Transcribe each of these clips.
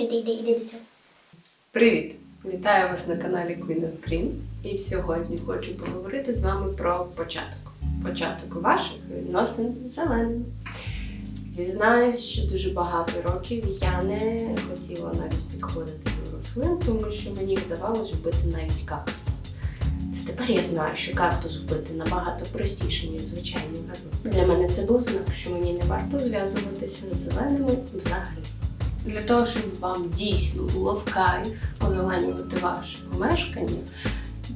Іди, іди, іди до цього. Привіт! Вітаю вас на каналі Queen of Green. І сьогодні хочу поговорити з вами про початок. Початок ваших відносин з зеленими. Зізнаюсь, що дуже багато років я не хотіла навіть підходити до рослин, тому що мені вдавалося вбити навіть кактус. Це тепер я знаю, що кактус вбити набагато простіше, ніж звичайний газон. Для мене це був знак, що мені не варто зв'язуватися з зеленими взагалі. Для того, щоб вам дійсно було в кайф озеленювати ваше помешкання,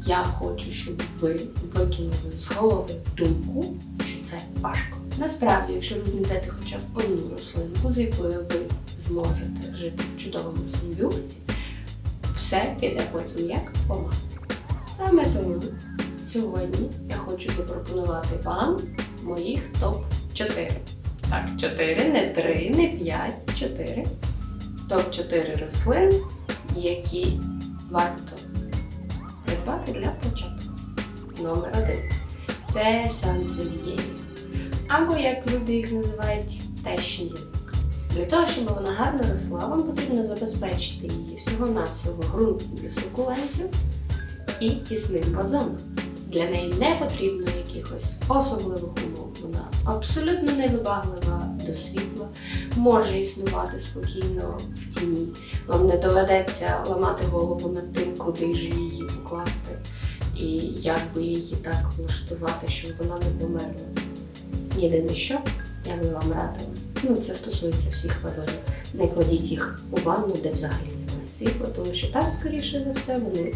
я хочу, щоб ви викинули з голови думку, що це важко. Насправді, якщо ви знайдете хоча б одну рослинку, з якою ви зможете жити в чудовому симбіоті, все піде потім як по маслу. Саме тому сьогодні я хочу запропонувати вам моїх топ-4. Так, 4, не 3, не 5, 4 топ-4 рослин, які варто придбати для початку. Номер один це сансев'єрія. Або, як люди їх називають, тещин. Для того, щоб вона гарно росла, вам потрібно забезпечити її всього-навсього ґрунтом для сукулентів і тісним вазоном. Для неї не потрібно якихось особливих умов. Вона абсолютно невибаглива до світла, може існувати спокійно в тіні. Вам не доведеться ламати голову над тим, куди ж її покласти, і як би її так влаштувати, щоб вона не померла. Єдине, що я би вам радила, ну це стосується всіх вазонів. Не кладіть їх у ванну, де взагалі немає світла, тому що там, скоріше за все, вони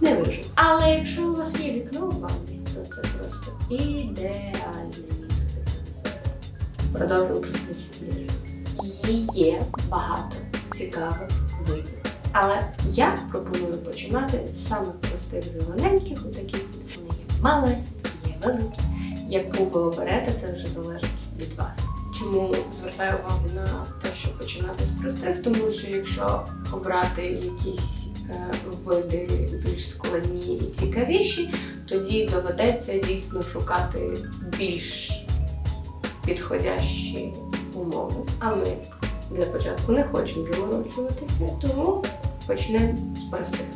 не виживуть. Але якщо у вас є вікно у ванні, то це просто цього. Продовжуємо про. Її є багато цікавих видів. Але я пропоную починати з самих простих зелененьких, у таких от. вони є малесенькі, є великі. Яку ви оберете, це вже залежить від вас. Чому звертаю увагу на те, що починати з простих? Тому що якщо обрати якісь е, види більш складні і цікавіші, тоді доведеться дійсно шукати більш підходящі умови. А ми для початку не хочемо заморочуватися, тому почнемо з простих.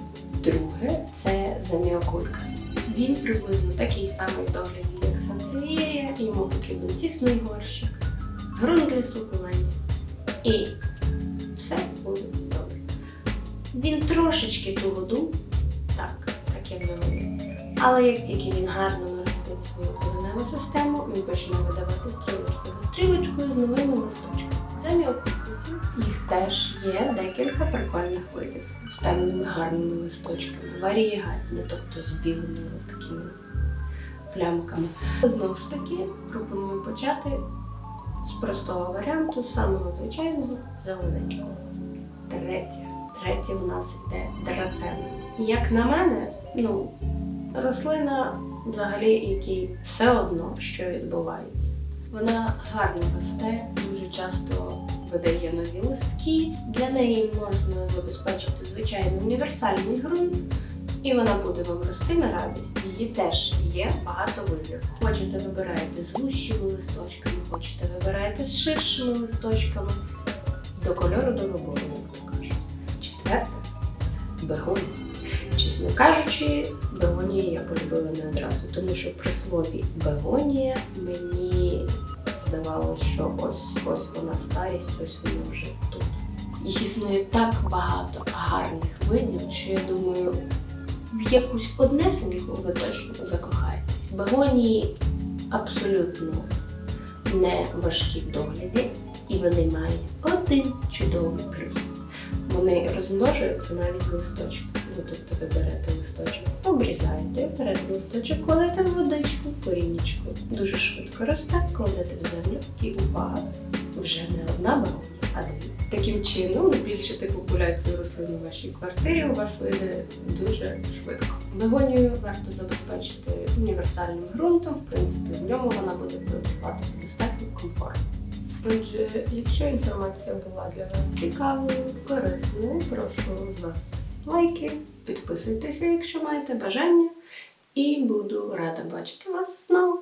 Друге це заміокулькас. Він приблизно такий самий в догляді, як сансевірія, йому потрібен тісний горщик, ґрунт для сукулентів. І все буде добре. Він трошечки ту воду, так, таке в нього. Але як тільки він гарно наростить свою кореневу систему, він почне видавати стрілочку за стрілочкою з новими листочками. Заміокулькасів їх теж є декілька прикольних видів з темними гарними листочками, варієгатні, тобто з білими такими плямками. Знову ж таки, пропоную почати з простого варіанту, самого звичайного зелененького. Третє. Третє у нас йде драцена. Як на мене, ну, рослина, взагалі, якій все одно, що відбувається. Вона гарно росте, дуже часто видає нові листки. Для неї можна забезпечити звичайний універсальний ґрунт, і вона буде вам рости на радість. Її теж є багато видів. Хочете вибираєте з вущими листочками, хочете вибираєте з ширшими листочками. До кольору до вибору, як то кажуть. Четверте це бегонія. Чесно кажучи, бегонії я полюбила не одразу, тому що при слові бегонія мені здавалося, що ось ось вона старість, ось вона вже тут. Їх існує так багато гарних видів, що я думаю, в якусь одне однесеньку ви точно закохаєтесь. Бегонії абсолютно не важкі в догляді, і вони мають один чудовий плюс. Вони розмножуються навіть з листочків. Ну, тобто ви берете листочок, обрізаєте, берете листочок, кладете в водичку, корінечко. Дуже швидко росте, кладете в землю, і у вас вже не одна багоня, а дві. Таким чином, збільшити популяцію рослин у вашій квартирі у вас вийде дуже швидко. Бегонію варто забезпечити універсальним ґрунтом. В принципі, в ньому вона буде почуватися достатньо комфортно. Отже, якщо інформація була для вас цікавою, корисною, прошу вас лайки, підписуйтеся, якщо маєте бажання, і буду рада бачити вас знову.